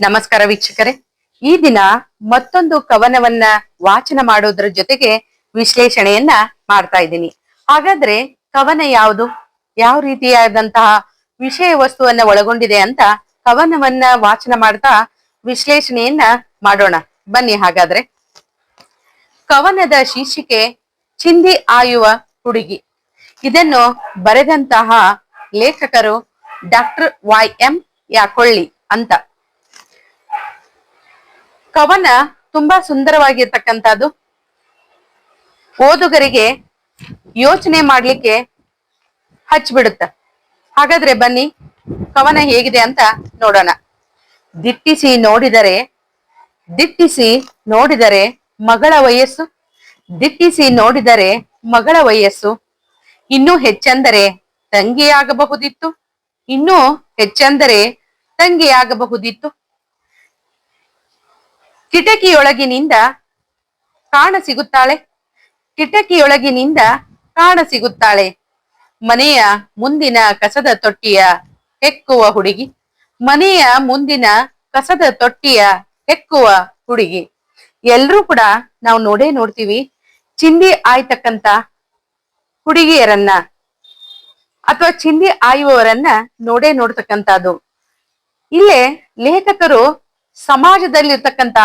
ನಮಸ್ಕಾರ ವೀಕ್ಷಕರೇ. ಈ ದಿನ ಮತ್ತೊಂದು ಕವನವನ್ನ ವಾಚನ ಮಾಡೋದ್ರ ಜೊತೆಗೆ ವಿಶ್ಲೇಷಣೆಯನ್ನ ಮಾಡ್ತಾ ಇದ್ದೀನಿ. ಹಾಗಾದ್ರೆ ಕವನ ಯಾವುದು? ಯಾವ ರೀತಿಯಾದಂತಹ ವಿಷಯ ವಸ್ತುವನ್ನ ಒಳಗೊಂಡಿದೆ ಅಂತ ಕವನವನ್ನ ವಾಚನ ಮಾಡ್ತಾ ವಿಶ್ಲೇಷಣೆಯನ್ನ ಮಾಡೋಣ. ಬನ್ನಿ ಹಾಗಾದ್ರೆ. ಕವನದ ಶೀರ್ಷಿಕೆ, ಚಿಂದಿ ಆಯುವ ಹುಡುಗಿ. ಇದನ್ನು ಬರೆದಂತಹ ಲೇಖಕರು ಡಾಕ್ಟರ್ ವೈ ಎಂ ಯಾಕೊಳ್ಳಿ ಅಂತ. ಕವನ ತುಂಬಾ ಸುಂದರವಾಗಿರ್ತಕ್ಕಂಥದ್ದು. ಓದುಗರಿಗೆ ಯೋಚನೆ ಮಾಡ್ಲಿಕ್ಕೆ ಹಚ್ಬಿಡುತ್ತ. ಹಾಗಾದ್ರೆ ಬನ್ನಿ, ಕವನ ಹೇಗಿದೆ ಅಂತ ನೋಡೋಣ. ದಿಟ್ಟಿಸಿ ನೋಡಿದರೆ ದಿಟ್ಟಿಸಿ ನೋಡಿದರೆ ಮಗಳ ವಯಸ್ಸು, ದಿಟ್ಟಿಸಿ ನೋಡಿದರೆ ಮಗಳ ವಯಸ್ಸು. ಇನ್ನೂ ಹೆಚ್ಚೆಂದರೆ ತಂಗಿಯಾಗಬಹುದಿತ್ತು, ಇನ್ನೂ ಹೆಚ್ಚೆಂದರೆ ತಂಗಿಯಾಗಬಹುದಿತ್ತು. ಕಿಟಕಿಯೊಳಗಿನಿಂದ ಕಾಣ ಸಿಗುತ್ತಾಳೆ. ಕಿಟಕಿಯೊಳಗಿನಿಂದ ಕಾಣ ಸಿಗುತ್ತಾಳೆ. ಮನೆಯ ಮುಂದಿನ ಕಸದ ತೊಟ್ಟಿಯ ಹೆಕ್ಕುವ ಹುಡುಗಿ. ಮನೆಯ ಮುಂದಿನ ಕಸದ ತೊಟ್ಟಿಯ ಹೆಕ್ಕುವ ಹುಡುಗಿ. ಎಲ್ರೂ ಕೂಡ ನಾವು ನೋಡೇ ನೋಡ್ತೀವಿ. ಚಿಂದಿ ಆಯ್ತಕ್ಕಂತ ಹುಡುಗಿಯರನ್ನ ಅಥವಾ ಚಿಂದಿ ಆಯುವವರನ್ನ ನೋಡೇ ನೋಡ್ತಕ್ಕಂಥದ್ದು. ಇಲ್ಲೇ ಲೇಖಕರು ಸಮಾಜದಲ್ಲಿರ್ತಕ್ಕಂತ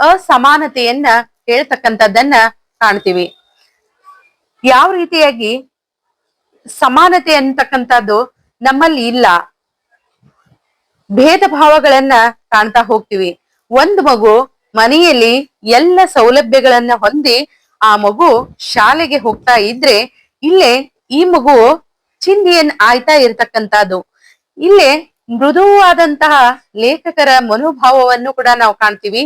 ಅಸಮಾನತೆಯನ್ನ ಹೇಳ್ತಕ್ಕಂಥದ್ದನ್ನ ಕಾಣ್ತೀವಿ. ಯಾವ ರೀತಿಯಾಗಿ ಸಮಾನತೆ ಅಂತಕ್ಕಂಥದ್ದು ನಮ್ಮಲ್ಲಿ ಇಲ್ಲ. ಭೇದ ಭಾವಗಳನ್ನ ಕಾಣ್ತಾ ಹೋಗ್ತೀವಿ. ಒಂದು ಮಗು ಮನೆಯಲ್ಲಿ ಎಲ್ಲ ಸೌಲಭ್ಯಗಳನ್ನ ಹೊಂದಿ ಆ ಮಗು ಶಾಲೆಗೆ ಹೋಗ್ತಾ ಇದ್ರೆ ಇಲ್ಲೇ ಈ ಮಗು ಚಿಂದಿಯನ್ ಆಯ್ತಾ ಇರ್ತಕ್ಕಂಥದ್ದು. ಇಲ್ಲೇ ಮೃದುವಾದಂತಹ ಲೇಖಕರ ಮನೋಭಾವವನ್ನು ಕೂಡ ನಾವು ಕಾಣ್ತೀವಿ.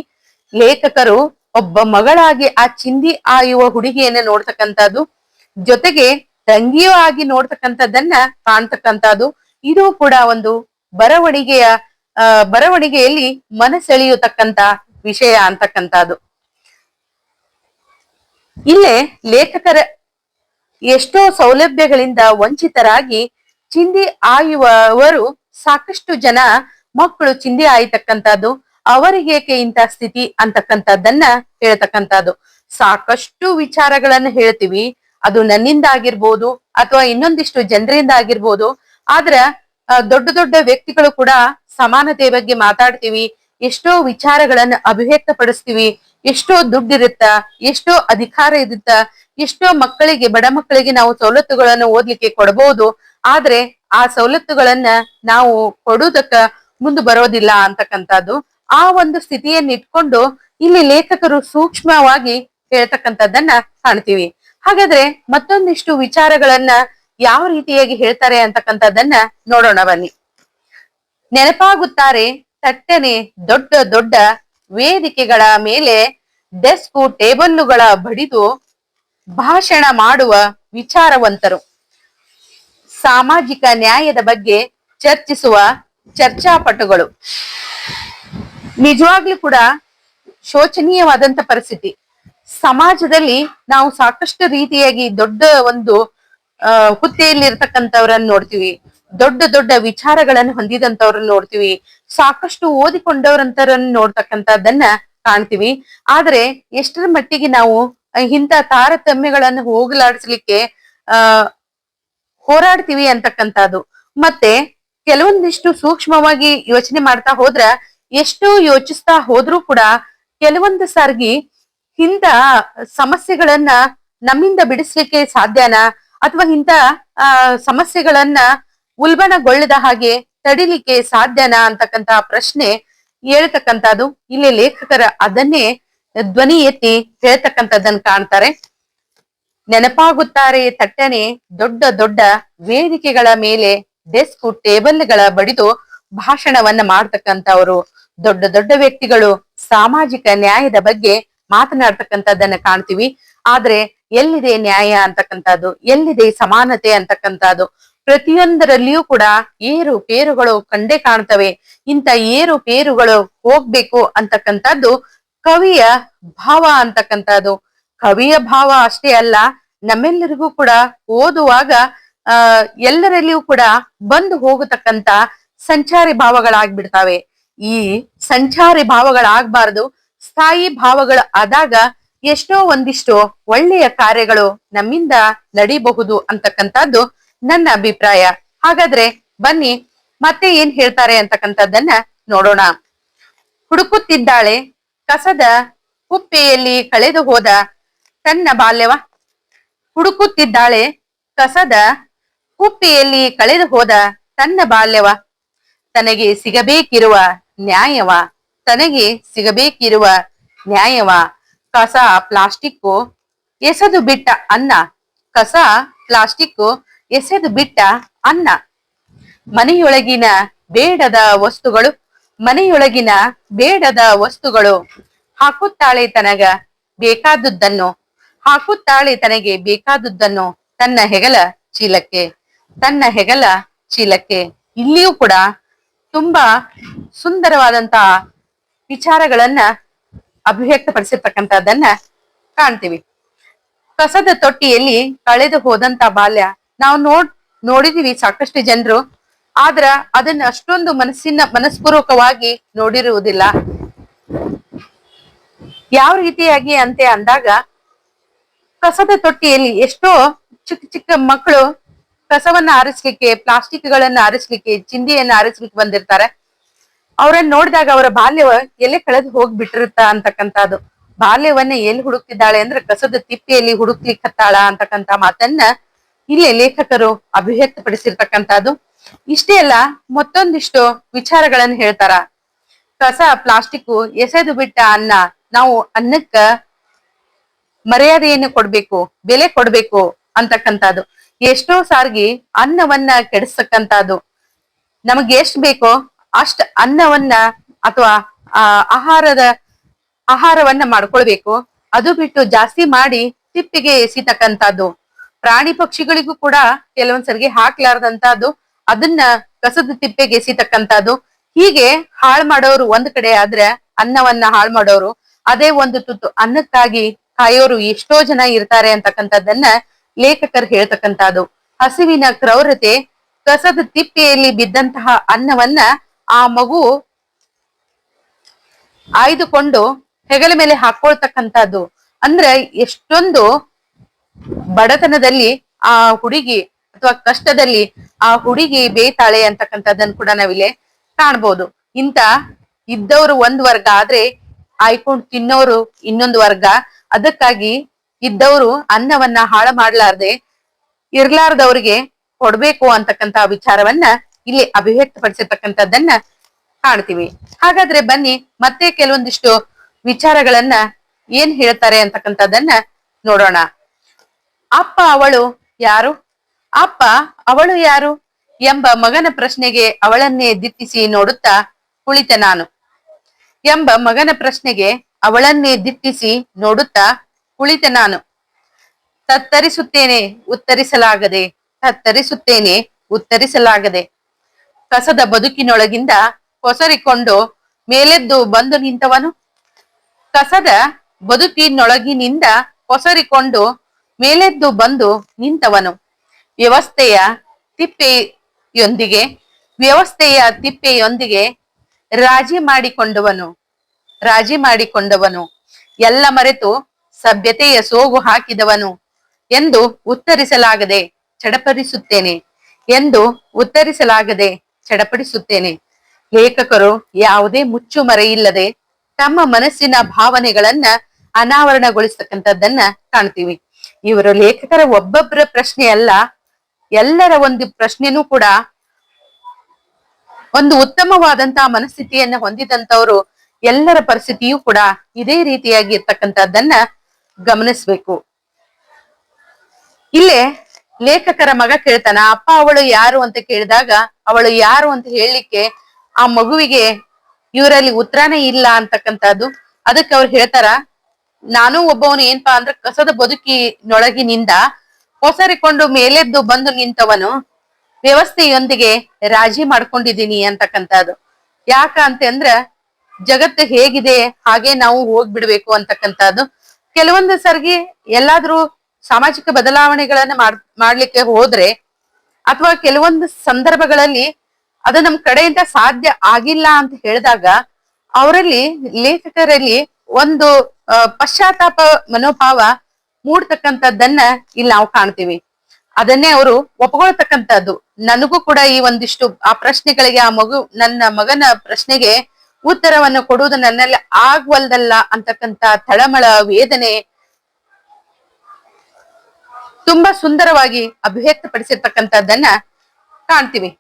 ಲೇಖಕರು ಒಬ್ಬ ಮಗಳಾಗಿ ಆ ಚಿಂದಿ ಆಯುವ ಹುಡುಗಿಯನ್ನ ನೋಡ್ತಕ್ಕಂಥದ್ದು. ಜೊತೆಗೆ ತಂಗಿಯೂ ಆಗಿ ನೋಡ್ತಕ್ಕಂಥದ್ದನ್ನ ಕಾಣ್ತಕ್ಕಂಥದ್ದು. ಇದು ಕೂಡ ಒಂದು ಬರವಣಿಗೆಯ ಬರವಣಿಗೆಯಲ್ಲಿ ಮನಸೆಳೆಯತಕ್ಕಂತ ವಿಷಯ ಅಂತಕ್ಕಂಥದ್ದು. ಇಲ್ಲೇ ಲೇಖಕರ ಎಷ್ಟೋ ಸೌಲಭ್ಯಗಳಿಂದ ವಂಚಿತರಾಗಿ ಚಿಂದಿ ಆಯುವವರು ಸಾಕಷ್ಟು ಜನ ಮಕ್ಕಳು ಚಿಂದಿ ಆಯ್ತಕ್ಕಂಥದ್ದು ಅವರಿಗೇಕೆ ಇಂಥ ಸ್ಥಿತಿ ಅಂತಕ್ಕಂಥದ್ದನ್ನ ಹೇಳ್ತಕ್ಕಂಥದ್ದು. ಸಾಕಷ್ಟು ವಿಚಾರಗಳನ್ನ ಹೇಳ್ತೀವಿ. ಅದು ನನ್ನಿಂದ ಆಗಿರ್ಬೋದು ಅಥವಾ ಇನ್ನೊಂದಿಷ್ಟು ಜನರಿಂದ ಆಗಿರ್ಬೋದು. ಆದ್ರ ದೊಡ್ಡ ದೊಡ್ಡ ವ್ಯಕ್ತಿಗಳು ಕೂಡ ಸಮಾನತೆ ಬಗ್ಗೆ ಮಾತಾಡ್ತೀವಿ. ಎಷ್ಟೋ ವಿಚಾರಗಳನ್ನ ಅಭಿವ್ಯಕ್ತಪಡಿಸ್ತೀವಿ. ಎಷ್ಟೋ ದುಡ್ಡಿರುತ್ತ, ಎಷ್ಟೋ ಅಧಿಕಾರ ಇರುತ್ತ, ಎಷ್ಟೋ ಮಕ್ಕಳಿಗೆ, ಬಡ ಮಕ್ಕಳಿಗೆ ನಾವು ಸವಲತ್ತುಗಳನ್ನು ಓದ್ಲಿಕ್ಕೆ ಕೊಡಬಹುದು ಆದ್ರೆ ಆ ಸವಲತ್ತುಗಳನ್ನ ನಾವು ಕೊಡುವುದಕ್ಕ ಮುಂದೆ ಬರೋದಿಲ್ಲ ಅಂತಕ್ಕಂಥದ್ದು. ಆ ಒಂದು ಸ್ಥಿತಿಯನ್ನ ಇಟ್ಕೊಂಡು ಇಲ್ಲಿ ಲೇಖಕರು ಸೂಕ್ಷ್ಮವಾಗಿ ಹೇಳ್ತಕ್ಕಂಥದ್ದನ್ನ ಕಾಣ್ತೀವಿ. ಹಾಗಾದ್ರೆ ಮತ್ತೊಂದಿಷ್ಟು ವಿಚಾರಗಳನ್ನ ಯಾವ ರೀತಿಯಾಗಿ ಹೇಳ್ತಾರೆ ಅಂತಕ್ಕಂಥದ್ದನ್ನ ನೋಡೋಣ ಬನ್ನಿ. ನೆನಪಾಗುತ್ತಾರೆ ತಟ್ಟನೆ ದೊಡ್ಡ ದೊಡ್ಡ ವೇದಿಕೆಗಳ ಮೇಲೆ ಡೆಸ್ಕು ಟೇಬಲ್ಲುಗಳ ಬಡಿದು ಭಾಷಣ ಮಾಡುವ ವಿಚಾರವಂತರು. ಸಾಮಾಜಿಕ ನ್ಯಾಯದ ಬಗ್ಗೆ ಚರ್ಚಿಸುವ ಚರ್ಚಾಪಟುಗಳು. ನಿಜವಾಗ್ಲೂ ಕೂಡ ಶೋಚನೀಯವಾದಂತ ಪರಿಸ್ಥಿತಿ. ಸಮಾಜದಲ್ಲಿ ನಾವು ಸಾಕಷ್ಟು ರೀತಿಯಾಗಿ ದೊಡ್ಡ ಒಂದು ಅಹ್ ಹುದ್ದೆಯಲ್ಲಿ ಇರ್ತಕ್ಕಂಥವ್ರನ್ನ ನೋಡ್ತೀವಿ. ದೊಡ್ಡ ದೊಡ್ಡ ವಿಚಾರಗಳನ್ನು ಹೊಂದಿದಂತವ್ರನ್ನ ನೋಡ್ತೀವಿ. ಸಾಕಷ್ಟು ಓದಿಕೊಂಡವ್ರಂತರನ್ನ ನೋಡ್ತಕ್ಕಂಥದ್ದನ್ನ ಕಾಣ್ತೀವಿ. ಆದ್ರೆ ಎಷ್ಟರ ಮಟ್ಟಿಗೆ ನಾವು ಇಂಥ ತಾರತಮ್ಯಗಳನ್ನು ಹೋಗಲಾಡಿಸ್ಲಿಕ್ಕೆ, ಆ ಹೋರಾಡ್ತೀವಿ ಅಂತಕ್ಕಂಥದ್ದು. ಮತ್ತೆ ಕೆಲವೊಂದಿಷ್ಟು ಸೂಕ್ಷ್ಮವಾಗಿ ಯೋಚನೆ ಮಾಡ್ತಾ ಹೋದ್ರ, ಎಷ್ಟು ಯೋಚಿಸ್ತಾ ಹೋದ್ರೂ ಕೂಡ ಕೆಲವೊಂದು ಸಾರ್ಗಿ ಇಂತ ಸಮಸ್ಯೆಗಳನ್ನ ನಮ್ಮಿಂದ ಬಿಡಿಸ್ಲಿಕ್ಕೆ ಸಾಧ್ಯನಾ? ಅಥವಾ ಇಂತ ಆ, ಸಮಸ್ಯೆಗಳನ್ನ ಉಲ್ಬಣಗೊಳ್ಳದ ಹಾಗೆ ತಡಿಲಿಕ್ಕೆ ಸಾಧ್ಯನಾ ಅಂತಕ್ಕಂತ ಪ್ರಶ್ನೆ ಹೇಳ್ತಕ್ಕಂಥದ್ದು. ಇಲ್ಲಿ ಲೇಖಕರ ಅದನ್ನೇ ಧ್ವನಿ ಎತ್ತಿ ಹೇಳ್ತಕ್ಕಂಥದ್ದನ್ನ ಕಾಣ್ತಾರೆ. ನೆನಪಾಗುತ್ತಾರೆ ತಟ್ಟನೆ ದೊಡ್ಡ ದೊಡ್ಡ ವೇದಿಕೆಗಳ ಮೇಲೆ ಡೆಸ್ಕ್ ಟೇಬಲ್ಗಳ ಬಡಿದು ಭಾಷಣವನ್ನ ಮಾಡ್ತಕ್ಕಂಥವ್ರು. ದೊಡ್ಡ ದೊಡ್ಡ ವ್ಯಕ್ತಿಗಳು ಸಾಮಾಜಿಕ ನ್ಯಾಯದ ಬಗ್ಗೆ ಮಾತನಾಡ್ತಕ್ಕಂಥದ್ದನ್ನ ಕಾಣ್ತೀವಿ. ಆದ್ರೆ ಎಲ್ಲಿದೆ ನ್ಯಾಯ ಅಂತಕ್ಕಂಥದ್ದು? ಎಲ್ಲಿದೆ ಸಮಾನತೆ ಅಂತಕ್ಕಂಥದ್ದು? ಪ್ರತಿಯೊಂದರಲ್ಲಿಯೂ ಕೂಡ ಏರು ಪೇರುಗಳು ಕಂಡೇ ಕಾಣ್ತವೆ. ಇಂಥ ಏರು ಪೇರುಗಳು ಹೋಗ್ಬೇಕು ಅಂತಕ್ಕಂಥದ್ದು ಕವಿಯ ಭಾವ ಅಂತಕ್ಕಂಥದ್ದು. ಕವಿಯ ಭಾವ ಅಷ್ಟೇ ಅಲ್ಲ, ನಮ್ಮೆಲ್ಲರಿಗೂ ಕೂಡ ಓದುವಾಗ, ಆ, ಎಲ್ಲರಲ್ಲಿಯೂ ಕೂಡ ಬಂದು ಹೋಗತಕ್ಕಂತ ಸಂಚಾರಿ ಭಾವಗಳಾಗ್ಬಿಡ್ತಾವೆ. ಈ ಸಂಚಾರಿ ಭಾವಗಳಾಗಬಾರದು, ಸ್ಥಾಯಿ ಭಾವಗಳು ಆದಾಗ ಎಷ್ಟೋ ಒಂದಿಷ್ಟು ಒಳ್ಳೆಯ ಕಾರ್ಯಗಳು ನಮ್ಮಿಂದ ನಡೀಬಹುದು ಅಂತಕ್ಕಂಥದ್ದು ನನ್ನ ಅಭಿಪ್ರಾಯ. ಹಾಗಾದ್ರೆ ಬನ್ನಿ, ಮತ್ತೆ ಏನ್ ಹೇಳ್ತಾರೆ ಅಂತಕ್ಕಂಥದ್ದನ್ನ ನೋಡೋಣ. ಹುಡುಕುತ್ತಿದ್ದಾಳೆ ಕಸದ ಕುಪ್ಪೆಯಲ್ಲಿ ಕಳೆದು ಹೋದ ತನ್ನ ಬಾಲ್ಯವ ಹುಡುಕುತ್ತಿದ್ದಾಳೆ. ಕಸದ ಕುಪ್ಪಿಯಲ್ಲಿ ಕಳೆದು ಹೋದ ತನ್ನ ಬಾಲ್ಯವ ತನಗೆ ಸಿಗಬೇಕಿರುವ ನ್ಯಾಯವ, ತನಗೆ ಸಿಗಬೇಕಿರುವ ನ್ಯಾಯವ ಕಸ ಪ್ಲಾಸ್ಟಿಕ್ಕು ಎಸೆದು ಬಿಟ್ಟ ಅನ್ನ, ಕಸ ಪ್ಲಾಸ್ಟಿಕ್ಕು ಎಸೆದು ಬಿಟ್ಟ ಅನ್ನ. ಮನೆಯೊಳಗಿನ ಬೇಡದ ವಸ್ತುಗಳು, ಮನೆಯೊಳಗಿನ ಬೇಡದ ವಸ್ತುಗಳು ಹಾಕುತ್ತಾಳೆ ತನಗ ಬೇಕಾದುದನ್ನು ಹಾಕುತ್ತಾಳೆ ತನಗೆ ಬೇಕಾದುದನ್ನು ತನ್ನ ಹೆಗಲ ಚೀಲಕ್ಕೆ, ತನ್ನ ಹೆಗಲ ಚೀಲಕ್ಕೆ. ಇಲ್ಲಿಯೂ ಕೂಡ ತುಂಬಾ ಸುಂದರವಾದಂತಹ ವಿಚಾರಗಳನ್ನ ಅಭಿವ್ಯಕ್ತಪಡಿಸಿರ್ತಕ್ಕಂಥದ್ದನ್ನ ಕಾಣ್ತೀವಿ. ಕಸದ ತೊಟ್ಟಿಯಲ್ಲಿ ಕಳೆದು ಹೋದಂತ ಬಾಲ್ಯ ನಾವು ನೋಡ್, ನೋಡಿದೀವಿ ಸಾಕಷ್ಟು ಜನರು, ಆದ್ರ ಅದನ್ನ ಅಷ್ಟೊಂದು ಮನಸ್ಸಿನ, ಮನಸ್ಪೂರ್ವಕವಾಗಿ ನೋಡಿರುವುದಿಲ್ಲ. ಯಾವ ರೀತಿಯಾಗಿ ಅಂತೆ ಅಂದಾಗ ಕಸದ ತೊಟ್ಟಿಯಲ್ಲಿ ಎಷ್ಟೋ ಚಿಕ್ಕ ಚಿಕ್ಕ ಮಕ್ಕಳು ಕಸವನ್ನ ಆರಿಸ್ಲಿಕ್ಕೆ ಪ್ಲಾಸ್ಟಿಕ್ ಗಳನ್ನ ಆರಿಸ್ಲಿಕ್ಕೆ, ಚಿಂದಿಯನ್ನ ಆರಿಸ್ಲಿಕ್ಕೆ ಬಂದಿರ್ತಾರೆ. ಅವರನ್ನ ನೋಡಿದಾಗ ಅವರ ಬಾಲ್ಯವ ಎಲೆ ಕಳೆದು ಹೋಗ್ಬಿಟ್ಟಿರುತ್ತ ಅಂತಕ್ಕಂಥದ್ದು. ಬಾಲ್ಯವನ್ನ ಎಲ್ಲಿ ಹುಡುಕ್ತಿದ್ದಾಳೆ ಅಂದ್ರೆ ಕಸದ ತಿಪ್ಪೆಯಲ್ಲಿ ಹುಡುಕ್ಲಿಕ್ಕೆ ಹತ್ತಾಳ ಅಂತಕ್ಕಂಥ ಮಾತನ್ನ ಇಲ್ಲಿ ಲೇಖಕರು ಅಭಿವ್ಯಕ್ತಪಡಿಸಿರ್ತಕ್ಕಂಥದ್ದು. ಇಷ್ಟೇ ಅಲ್ಲ, ಮತ್ತೊಂದಿಷ್ಟು ವಿಚಾರಗಳನ್ನ ಹೇಳ್ತಾರ. ಕಸ ಪ್ಲಾಸ್ಟಿಕ್ ಎಸೆದು ಬಿಟ್ಟ ಅನ್ನ ನಾವು ಅನ್ನಕ್ಕ ಮರ್ಯಾದೆಯನ್ನು ಕೊಡ್ಬೇಕು, ಬೆಲೆ ಕೊಡ್ಬೇಕು ಅಂತಕ್ಕಂಥದ್ದು. ಎಷ್ಟೋ ಸಾರಿಗೆ ಅನ್ನವನ್ನ ಕೆಡಿಸ್ತಕ್ಕಂಥದ್ದು. ನಮಗೆ ಎಷ್ಟು ಬೇಕೋ ಅಷ್ಟ ಅನ್ನವನ್ನ ಅಥವಾ ಆಹಾರದ, ಆಹಾರವನ್ನ ಮಾಡ್ಕೊಳ್ಬೇಕು. ಅದು ಬಿಟ್ಟು ಜಾಸ್ತಿ ಮಾಡಿ ತಿಪ್ಪಿಗೆ ಎಸಿತಕ್ಕಂಥದ್ದು. ಪ್ರಾಣಿ ಪಕ್ಷಿಗಳಿಗೂ ಕೂಡ ಕೆಲವೊಂದ್ಸರಿಗೆ ಹಾಕ್ಲಾರ್ದಂತಹದ್ದು ಅದನ್ನ ಕಸದ ತಿಪ್ಪೆಗೆ ಎಸಿತಕ್ಕಂಥದ್ದು. ಹೀಗೆ ಹಾಳ್ ಮಾಡೋರು ಒಂದ್ ಕಡೆ ಆದ್ರೆ ಅನ್ನವನ್ನ ಹಾಳ್ ಮಾಡೋರು. ಅದೇ ಒಂದು ತುತ್ತು ಅನ್ನಕ್ಕಾಗಿ ಕಾಯೋರು ಎಷ್ಟೋ ಜನ ಇರ್ತಾರೆ ಅಂತಕ್ಕಂಥದ್ದನ್ನ ಲೇಖಕರು ಹೇಳ್ತಕ್ಕಂಥದ್ದು. ಹಸಿವಿನ ಕ್ರೌರತೆ, ಕಸದ ತಿಪ್ಪೆಯಲ್ಲಿ ಬಿದ್ದಂತಹ ಅನ್ನವನ್ನ ಆ ಮಗು ಆಯ್ದುಕೊಂಡು ಹೆಗಲ ಮೇಲೆ ಹಾಕೊಳ್ತಕ್ಕಂಥದ್ದು. ಅಂದ್ರೆ ಎಷ್ಟೊಂದು ಬಡತನದಲ್ಲಿ ಆ ಹುಡುಗಿ ಅಥವಾ ಕಷ್ಟದಲ್ಲಿ ಆ ಹುಡುಗಿ ಬೇತಾಳೆ ಅಂತಕ್ಕಂಥದ್ದನ್ನ ಕೂಡ ನಾವಿಲ್ಲಿ ಕಾಣ್ಬೋದು. ಇಂತ ಇದ್ದವರು ಒಂದ್ ವರ್ಗ ಆದ್ರೆ ಆಯ್ಕೊಂಡು ತಿನ್ನೋರು ಇನ್ನೊಂದು ವರ್ಗ ಅದಕ್ಕಾಗಿ ಇದ್ದವರು ಅನ್ನವನ್ನ ಹಾಳು ಮಾಡ್ಲಾರ್ದೆ ಇರ್ಲಾರ್ದವ್ರಿಗೆ ಕೊಡ್ಬೇಕು ಅಂತಕ್ಕಂತ ವಿಚಾರವನ್ನ ಇಲ್ಲಿ ಅಭಿವ್ಯಕ್ತಪಡಿಸಿರ್ತಕ್ಕಂಥದ್ದನ್ನ ಕಾಣ್ತೀವಿ. ಹಾಗಾದ್ರೆ ಬನ್ನಿ ಮತ್ತೆ ಕೆಲವೊಂದಿಷ್ಟು ವಿಚಾರಗಳನ್ನ ಏನ್ ಹೇಳ್ತಾರೆ ಅಂತಕ್ಕಂಥದ್ದನ್ನ ನೋಡೋಣ. ಅಪ್ಪ ಅವಳು ಯಾರು? ಅಪ್ಪ ಅವಳು ಯಾರು? ಎಂಬ ಮಗನ ಪ್ರಶ್ನೆಗೆ ಅವಳನ್ನೇ ದಿಟ್ಟಿಸಿ ನೋಡುತ್ತಾ ಕುಳಿತ ನಾನು. ಎಂಬ ಮಗನ ಪ್ರಶ್ನೆಗೆ ಅವಳನ್ನೇ ದಿಟ್ಟಿಸಿ ನೋಡುತ್ತಾ ಕುಳಿತೆ ನಾನು. ತತ್ತರಿಸುತ್ತೇನೆ, ಉತ್ತರಿಸಲಾಗದೆ ತತ್ತರಿಸುತ್ತೇನೆ, ಉತ್ತರಿಸಲಾಗದೆ. ಕಸದ ಬದುಕಿನೊಳಗಿಂದ ಕೊಸರಿಕೊಂಡು ಮೇಲೆದ್ದು ಬಂದು ನಿಂತವನು? ಕಸದ ಬದುಕಿನೊಳಗಿನಿಂದ ಕೊಸರಿಕೊಂಡು ಮೇಲೆದ್ದು ಬಂದು ನಿಂತವನು? ವ್ಯವಸ್ಥೆಯ ತಿಪ್ಪೆಯೊಂದಿಗೆ ವ್ಯವಸ್ಥೆಯ ತಿಪ್ಪೆಯೊಂದಿಗೆ ರಾಜಿ ಮಾಡಿಕೊಂಡವನು? ರಾಜಿ ಮಾಡಿಕೊಂಡವನು. ಎಲ್ಲ ಮರೆತು ಸಭ್ಯತೆಯ ಸೋಗು ಹಾಕಿದವನು ಎಂದು ಉತ್ತರಿಸಲಾಗದೆ ಚಡಪಡಿಸುತ್ತೇನೆ ಎಂದು ಉತ್ತರಿಸಲಾಗದೆ ಚಡಪಡಿಸುತ್ತೇನೆ. ಲೇಖಕರು ಯಾವುದೇ ಮುಚ್ಚುಮರೆಯಿಲ್ಲದೆ ತಮ್ಮ ಮನಸ್ಸಿನ ಭಾವನೆಗಳನ್ನ ಅನಾವರಣಗೊಳಿಸ್ತಕ್ಕಂಥದ್ದನ್ನ ಕಾಣ್ತೀವಿ. ಇವರು ಲೇಖಕರ ಒಬ್ಬೊಬ್ಬರ ಪ್ರಶ್ನೆ ಅಲ್ಲ, ಎಲ್ಲರ ಒಂದು ಪ್ರಶ್ನೆನೂ ಕೂಡ ಒಂದು ಉತ್ತಮವಾದಂತಹ ಮನಸ್ಥಿತಿಯನ್ನ ಹೊಂದಿದಂತವರು ಎಲ್ಲರ ಪರಿಸ್ಥಿತಿಯೂ ಕೂಡ ಇದೇ ರೀತಿಯಾಗಿ ಇರ್ತಕ್ಕಂಥದ್ದನ್ನ ಗಮನಿಸ್ಬೇಕು. ಇಲ್ಲೇ ಲೇಖಕರ ಮಗ ಕೇಳ್ತಾನ, ಅಪ್ಪ, ಅವಳು ಯಾರು? ಅಂತ ಕೇಳಿದಾಗ, ಅವಳು ಯಾರು? ಅಂತ ಹೇಳಲಿಕ್ಕೆ ಆ ಮಗುವಿಗೆ ಇವರಲ್ಲಿ ಉತ್ತರನೇ ಇಲ್ಲ ಅಂತಕ್ಕಂಥದ್ದು. ಅದಕ್ಕೆ ಅವ್ರು ಹೇಳ್ತಾರ, ನಾನು ಒಬ್ಬವನು ಏನ್ಪಾ ಅಂದ್ರೆ ಕಸದ ಬದುಕಿನೊಳಗಿನಿಂದ ಹೊಸರಿಕೊಂಡು ಮೇಲೆದ್ದು ಬಂದು ನಿಂತವನು ವ್ಯವಸ್ಥೆಯೊಂದಿಗೆ ರಾಜಿ ಮಾಡ್ಕೊಂಡಿದ್ದೀನಿ ಅಂತಕ್ಕಂಥದ್ದು. ಯಾಕ ಅಂತಂದ್ರ ಜಗತ್ತು ಹೇಗಿದೆ, ಹಾಗೆ ನಾವು ಹೋಗ್ಬಿಡ್ಬೇಕು ಅಂತಕ್ಕಂಥದ್ದು. ಕೆಲವೊಂದು ಸರ್ಗಿ ಎಲ್ಲಾದ್ರೂ ಸಾಮಾಜಿಕ ಬದಲಾವಣೆಗಳನ್ನ ಮಾಡ್, ಮಾಡ್ಲಿಕ್ಕೆ ಹೋದ್ರೆ ಅಥವಾ ಕೆಲವೊಂದು ಸಂದರ್ಭಗಳಲ್ಲಿ ಅದು ನಮ್ ಕಡೆಯಿಂದ ಸಾಧ್ಯ ಆಗಿಲ್ಲ ಅಂತ ಹೇಳಿದಾಗ ಅವರಲ್ಲಿ ಲೇಖಕರಲ್ಲಿ ಒಂದು ಪಶ್ಚಾತ್ತಾಪ ಮನೋಭಾವ ಮೂಡ್ತಕ್ಕಂಥದ್ದನ್ನ ಇಲ್ಲಿ ನಾವು ಕಾಣ್ತೀವಿ. ಅದನ್ನೇ ಅವರು ಒಪ್ಕೊಳ್ತಕ್ಕಂಥದ್ದು. ನನಗೂ ಕೂಡ ಈ ಒಂದಿಷ್ಟು ಆ ಪ್ರಶ್ನೆಗಳಿಗೆ, ಆ ಮಗು, ನನ್ನ ಮಗನ ಪ್ರಶ್ನೆಗೆ ಉತ್ತರವನ್ನು ಕೊಡುವುದು ನನ್ನಲ್ಲಿ ಆಗ್ವಲ್ದಲ್ಲ ಅಂತಕ್ಕಂತ ತಳಮಳ ವೇದನೆ ತುಂಬಾ ಸುಂದರವಾಗಿ ಅಭಿವ್ಯಕ್ತಪಡಿಸಿರ್ತಕ್ಕಂಥದ್ದನ್ನ ಕಾಣ್ತೀವಿ.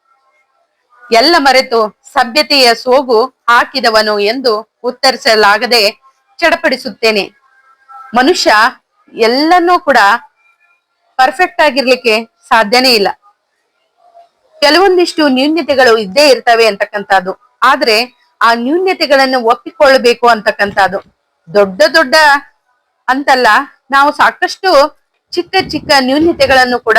ಎಲ್ಲ ಮರೆತು ಸಭ್ಯತೆಯ ಸೋಗು ಹಾಕಿದವನು ಎಂದು ಉತ್ತರಿಸಲಾಗದೆ ಚಡಪಡಿಸುತ್ತೇನೆ. ಮನುಷ್ಯ ಎಲ್ಲನೂ ಕೂಡ ಪರ್ಫೆಕ್ಟ್ ಆಗಿರ್ಲಿಕ್ಕೆ ಸಾಧ್ಯನೇ ಇಲ್ಲ. ಕೆಲವೊಂದಿಷ್ಟು ನ್ಯೂನ್ಯತೆಗಳು ಇದ್ದೇ ಇರ್ತವೆ ಅಂತಕ್ಕಂಥದ್ದು. ಆದ್ರೆ ಆ ನ್ಯೂನ್ಯತೆಗಳನ್ನು ಒಪ್ಪಿಕೊಳ್ಳಬೇಕು ಅಂತಕ್ಕಂಥದ್ದು. ದೊಡ್ಡ ದೊಡ್ಡ ಅಂತಲ್ಲ, ನಾವು ಸಾಕಷ್ಟು ಚಿಕ್ಕ ಚಿಕ್ಕ ನ್ಯೂನ್ಯತೆಗಳನ್ನು ಕೂಡ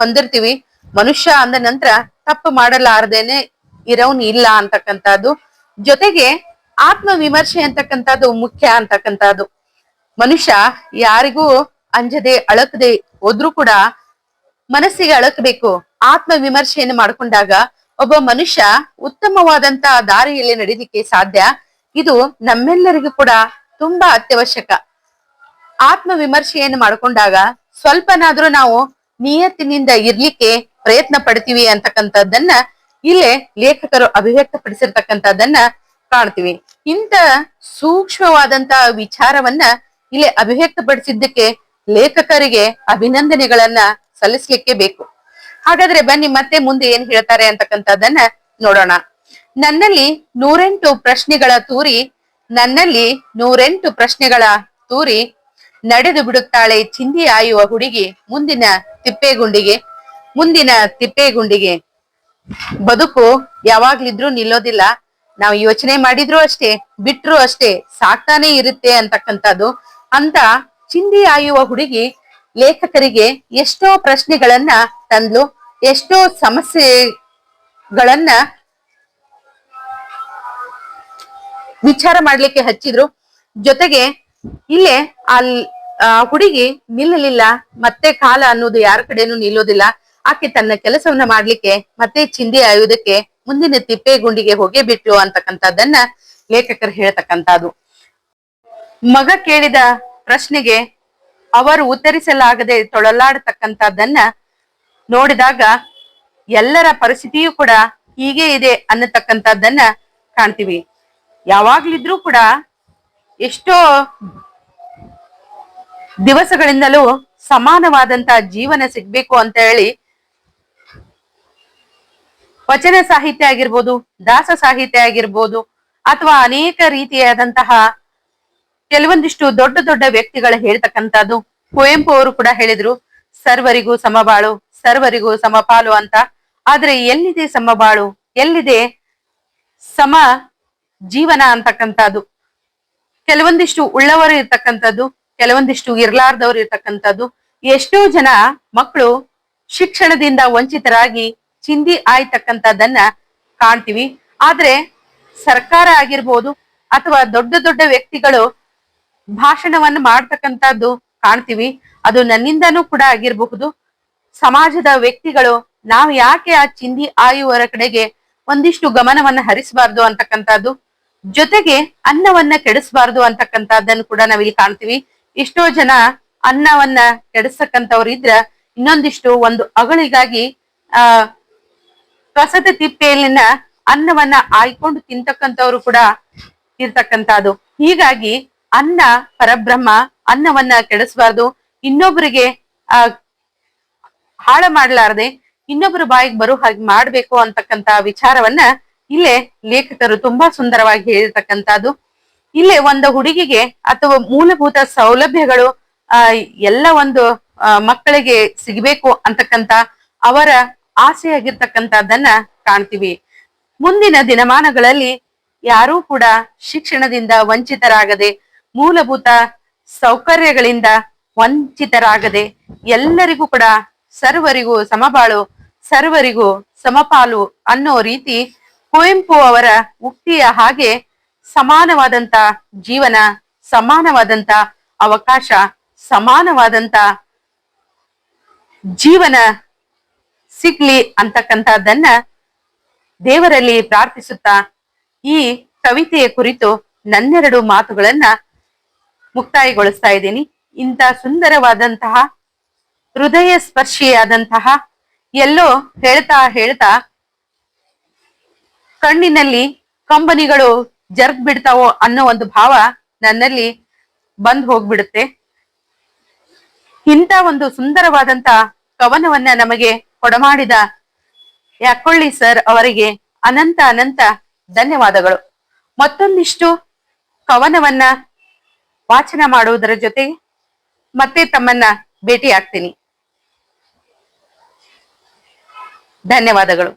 ಹೊಂದಿರ್ತೀವಿ. ಮನುಷ್ಯ ಅಂದ ನಂತರ ತಪ್ಪು ಮಾಡಲಾರದೇನೆ ಇರೋನ್ ಇಲ್ಲ ಅಂತಕ್ಕಂಥದ್ದು. ಜೊತೆಗೆ ಆತ್ಮ ವಿಮರ್ಶೆ ಅಂತಕ್ಕಂಥದ್ದು ಮುಖ್ಯ ಅಂತಕ್ಕಂಥದ್ದು. ಮನುಷ್ಯ ಯಾರಿಗೂ ಅಂಜದೆ ಅಳಕದೆ ಹೋದ್ರೂ ಕೂಡ ಮನಸ್ಸಿಗೆ ಅಳಕಬೇಕು. ಆತ್ಮ ವಿಮರ್ಶೆಯನ್ನು ಮಾಡ್ಕೊಂಡಾಗ ಒಬ್ಬ ಮನುಷ್ಯ ಉತ್ತಮವಾದಂತ ದಾರಿಯಲ್ಲಿ ನಡೀಲಿಕ್ಕೆ ಸಾಧ್ಯ. ಇದು ನಮ್ಮೆಲ್ಲರಿಗೂ ಕೂಡ ತುಂಬಾ ಅತ್ಯವಶ್ಯಕ. ಆತ್ಮ ವಿಮರ್ಶೆಯನ್ನು ಮಾಡಿಕೊಂಡಾಗ ಸ್ವಲ್ಪನಾದ್ರೂ ನಾವು ನಿಯತ್ತಿನಿಂದ ಇರ್ಲಿಕ್ಕೆ ಪ್ರಯತ್ನ ಪಡ್ತೀವಿ ಅಂತಕ್ಕಂಥದ್ದನ್ನ ಇಲ್ಲೇ ಲೇಖಕರು ಅಭಿವ್ಯಕ್ತಪಡಿಸಿರ್ತಕ್ಕಂಥದ್ದನ್ನ ಕಾಣ್ತೀವಿ. ಇಂತ ಸೂಕ್ಷ್ಮವಾದಂತ ವಿಚಾರವನ್ನ ಇಲ್ಲಿ ಅಭಿವ್ಯಕ್ತಪಡಿಸಿದ್ದಕ್ಕೆ ಲೇಖಕರಿಗೆ ಅಭಿನಂದನೆಗಳನ್ನ ಸಲ್ಲಿಸ್ಲಿಕ್ಕೆ ಬೇಕು. ಹಾಗಾದ್ರೆ ಬನ್ನಿ ಮತ್ತೆ ಮುಂದೆ ಏನ್ ಹೇಳ್ತಾರೆ ಅಂತಕ್ಕಂಥದ್ದನ್ನ ನೋಡೋಣ. ನನ್ನಲ್ಲಿ ನೂರೆಂಟು ಪ್ರಶ್ನೆಗಳ ತೂರಿ, ನನ್ನಲ್ಲಿ ನೂರೆಂಟು ಪ್ರಶ್ನೆಗಳ ತೂರಿ, ನಡೆದು ಬಿಡುತ್ತಾಳೆ ಚಿಂದಿ ಆಯುವ ಹುಡುಗಿ ಮುಂದಿನ ತಿಪ್ಪೆಗುಂಡಿಗೆ ಮುಂದಿನ ತಿಪ್ಪೆಗುಂಡಿಗೆ. ಬದುಕು ಯಾವಾಗ್ಲಿದ್ರು ನಿಲ್ಲೋದಿಲ್ಲ. ನಾವು ಯೋಚನೆ ಮಾಡಿದ್ರು ಅಷ್ಟೇ, ಬಿಟ್ರು ಅಷ್ಟೇ ಸಾಕ್ತಾನೆ ಇರುತ್ತೆ ಅಂತಕ್ಕಂಥದ್ದು. ಅಂತ ಚಿಂದಿ ಆಯುವ ಹುಡುಗಿ ಲೇಖಕರಿಗೆ ಎಷ್ಟೋ ಪ್ರಶ್ನೆಗಳನ್ನ ತಂದ್ಲು. ಎಷ್ಟೋ ಸಮಸ್ಯೆಗಳನ್ನ ವಿಚಾರ ಮಾಡ್ಲಿಕ್ಕೆ ಹಚ್ಚಿದ್ರು. ಜೊತೆಗೆ ಇಲ್ಲೇ ಅಲ್, ಆ ಹುಡುಗಿ ನಿಲ್ಲಲಿಲ್ಲ. ಮತ್ತೆ ಕಾಲ ಅನ್ನೋದು ಯಾರ ಕಡೆನೂ ನಿಲ್ಲೋದಿಲ್ಲ. ಆಕೆ ತನ್ನ ಕೆಲಸವನ್ನ ಮಾಡ್ಲಿಕ್ಕೆ, ಮತ್ತೆ ಚಿಂದಿ ಆಯುವುದಕ್ಕೆ ಮುಂದಿನ ತಿಪ್ಪೆ ಗುಂಡಿಗೆ ಹೋಗೇ ಬಿಟ್ಟು ಅಂತಕ್ಕಂಥದ್ದನ್ನ ಲೇಖಕರು ಹೇಳ್ತಕ್ಕಂಥದ್ದು. ಮಗ ಕೇಳಿದ ಪ್ರಶ್ನೆಗೆ ಅವರು ಉತ್ತರಿಸಲಾಗದೆ ತೊಳಲಾಡತಕ್ಕಂಥದ್ದನ್ನ ನೋಡಿದಾಗ ಎಲ್ಲರ ಪರಿಸ್ಥಿತಿಯೂ ಕೂಡ ಹೀಗೆ ಇದೆ ಅನ್ನತಕ್ಕಂಥದ್ದನ್ನ ಕಾಣ್ತೀವಿ. ಯಾವಾಗ್ಲಿದ್ರೂ ಕೂಡ ಎಷ್ಟೋ ದಿವಸಗಳಿಂದಲೂ ಸಮಾನವಾದಂತ ಜೀವನ ಸಿಗ್ಬೇಕು ಅಂತ ಹೇಳಿ ವಚನ ಸಾಹಿತ್ಯ ಆಗಿರ್ಬೋದು, ದಾಸ ಸಾಹಿತ್ಯ ಆಗಿರ್ಬೋದು, ಅಥವಾ ಅನೇಕ ರೀತಿಯಾದಂತಹ ಕೆಲವೊಂದಿಷ್ಟು ದೊಡ್ಡ ದೊಡ್ಡ ವ್ಯಕ್ತಿಗಳು ಹೇಳ್ತಕ್ಕಂಥದ್ದು, ಕುವೆಂಪು ಅವರು ಕೂಡ ಹೇಳಿದ್ರು, ಸರ್ವರಿಗೂ ಸಮಬಾಳು ಸರ್ವರಿಗೂ ಸಮಪಾಲು ಅಂತ. ಆದ್ರೆ ಎಲ್ಲಿದೆ ಸಮಬಾಳು? ಎಲ್ಲಿದೆ ಸಮ ಜೀವನ ಅಂತಕ್ಕಂಥದ್ದು? ಕೆಲವೊಂದಿಷ್ಟು ಉಳ್ಳವರು ಇರ್ತಕ್ಕಂಥದ್ದು, ಕೆಲವೊಂದಿಷ್ಟು ಇರ್ಲಾರ್ದವ್ರು ಇರ್ತಕ್ಕಂಥದ್ದು. ಎಷ್ಟೋ ಜನ ಮಕ್ಕಳು ಶಿಕ್ಷಣದಿಂದ ವಂಚಿತರಾಗಿ ಚಿಂದಿ ಆಯ್ತಕ್ಕಂಥದ್ದನ್ನ ಕಾಣ್ತೀವಿ. ಆದ್ರೆ ಸರ್ಕಾರ ಆಗಿರ್ಬೋದು ಅಥವಾ ದೊಡ್ಡ ದೊಡ್ಡ ವ್ಯಕ್ತಿಗಳು ಭಾಷಣವನ್ನ ಮಾಡ್ತಕ್ಕಂಥದ್ದು ಕಾಣ್ತೀವಿ. ಅದು ನನ್ನಿಂದನೂ ಕೂಡ ಆಗಿರಬಹುದು. ಸಮಾಜದ ವ್ಯಕ್ತಿಗಳು, ನಾವು ಯಾಕೆ ಆ ಚಿಂದಿ ಆಯುವರ ಕಡೆಗೆ ಒಂದಿಷ್ಟು ಗಮನವನ್ನ ಹರಿಸಬಾರ್ದು ಅಂತಕ್ಕಂಥದ್ದು? ಜೊತೆಗೆ ಅನ್ನವನ್ನ ಕೆಡಿಸಬಾರ್ದು ಅಂತಕ್ಕಂಥದ್ದನ್ನು ಕೂಡ ನಾವಿಲ್ಲಿ ಕಾಣ್ತೀವಿ. ಎಷ್ಟೋ ಜನ ಅನ್ನವನ್ನ ಕೆಡಿಸ್ತಕ್ಕಂಥವ್ರು ಇದ್ರ ಇನ್ನೊಂದಿಷ್ಟು ಒಂದು ಅಗಳಿಗಾಗಿ, ಆ ಕಸದ ತಿಪ್ಪೆಯಲ್ಲಿನ ಅನ್ನವನ್ನ ಆಯ್ಕೊಂಡು ತಿಂತಕ್ಕಂಥವ್ರು ಕೂಡ ಇರ್ತಕ್ಕಂಥದ್ದು. ಹೀಗಾಗಿ ಅನ್ನ ಪರಬ್ರಹ್ಮ ಅನ್ನವನ್ನ ಕೆಡಿಸಬಾರ್ದು. ಇನ್ನೊಬ್ಬರಿಗೆ ಆ ಹಾಳ ಮಾಡ್ಲಾರ್ದೆ ಇನ್ನೊಬ್ಬರ ಬಾಯಿಗೆ ಬರೋ ಹಾಗೆ ಮಾಡ್ಬೇಕು ಅಂತಕ್ಕಂತ ವಿಚಾರವನ್ನ ಇಲ್ಲೇ ಲೇಖಕರು ತುಂಬಾ ಸುಂದರವಾಗಿ ಹೇಳಿರ್ತಕ್ಕಂಥದ್ದು. ಇಲ್ಲೇ ಒಂದು ಹುಡುಗಿಗೆ ಅಥವಾ ಮೂಲಭೂತ ಸೌಲಭ್ಯಗಳು, ಆ, ಎಲ್ಲ ಒಂದು ಮಕ್ಕಳಿಗೆ ಸಿಗಬೇಕು ಅಂತಕ್ಕಂತ ಅವರ ಆಸೆಯಾಗಿರ್ತಕ್ಕಂಥದ್ದನ್ನ ಕಾಣ್ತೀವಿ. ಮುಂದಿನ ದಿನಮಾನಗಳಲ್ಲಿ ಯಾರೂ ಕೂಡ ಶಿಕ್ಷಣದಿಂದ ವಂಚಿತರಾಗದೆ, ಮೂಲಭೂತ ಸೌಕರ್ಯಗಳಿಂದ ವಂಚಿತರಾಗದೆ ಎಲ್ಲರಿಗೂ ಕೂಡ ಸರ್ವರಿಗೂ ಸಮಬಾಳು, ಸರ್ವರಿಗೂ ಸಮಪಾಲು ಅನ್ನೋ ರೀತಿ ಕುವೆಂಪು ಅವರ ಉಕ್ತಿಯ ಹಾಗೆ ಸಮಾನವಾದಂತ ಜೀವನ, ಸಮಾನವಾದಂತ ಅವಕಾಶ, ಸಮಾನವಾದಂತ ಜೀವನ ಸಿಗ್ಲಿ ಅಂತಕ್ಕಂಥದ್ದನ್ನ ದೇವರಲ್ಲಿ ಪ್ರಾರ್ಥಿಸುತ್ತಾ ಈ ಕವಿತೆಯ ಕುರಿತು ನನ್ನೆರಡು ಮಾತುಗಳನ್ನ ಮುಕ್ತಾಯಗೊಳಿಸ್ತಾ ಇದ್ದೀನಿ. ಇಂಥ ಸುಂದರವಾದಂತಹ ಹೃದಯ ಸ್ಪರ್ಶಿಯಾದಂತಹ ಎಲ್ಲೋ ಹೇಳ್ತಾ ಹೇಳ್ತಾ ಕಣ್ಣಿನಲ್ಲಿ ಕಂಬನಿಗಳು ಜರ್ಗ್ ಬಿಡ್ತಾವೋ ಅನ್ನೋ ಒಂದು ಭಾವ ನನ್ನಲ್ಲಿ ಬಂದ್ ಹೋಗ್ಬಿಡುತ್ತೆ. ಇಂಥ ಒಂದು ಸುಂದರವಾದಂತ ಕವನವನ್ನ ನಮಗೆ ಕೊಡಮಾಡಿದ ಯಾಕೊಳ್ಳಿ ಸರ್ ಅವರಿಗೆ ಅನಂತ ಅನಂತ ಧನ್ಯವಾದಗಳು. ಮತ್ತೊಂದಿಷ್ಟು ಕವನವನ್ನ ವಾಚನ ಮಾಡುವುದರ ಜೊತೆಗೆ ಮತ್ತೆ ತಮ್ಮನ್ನ ಭೇಟಿ ಆಗ್ತೀನಿ ಧನ್ಯವಾದಗಳು.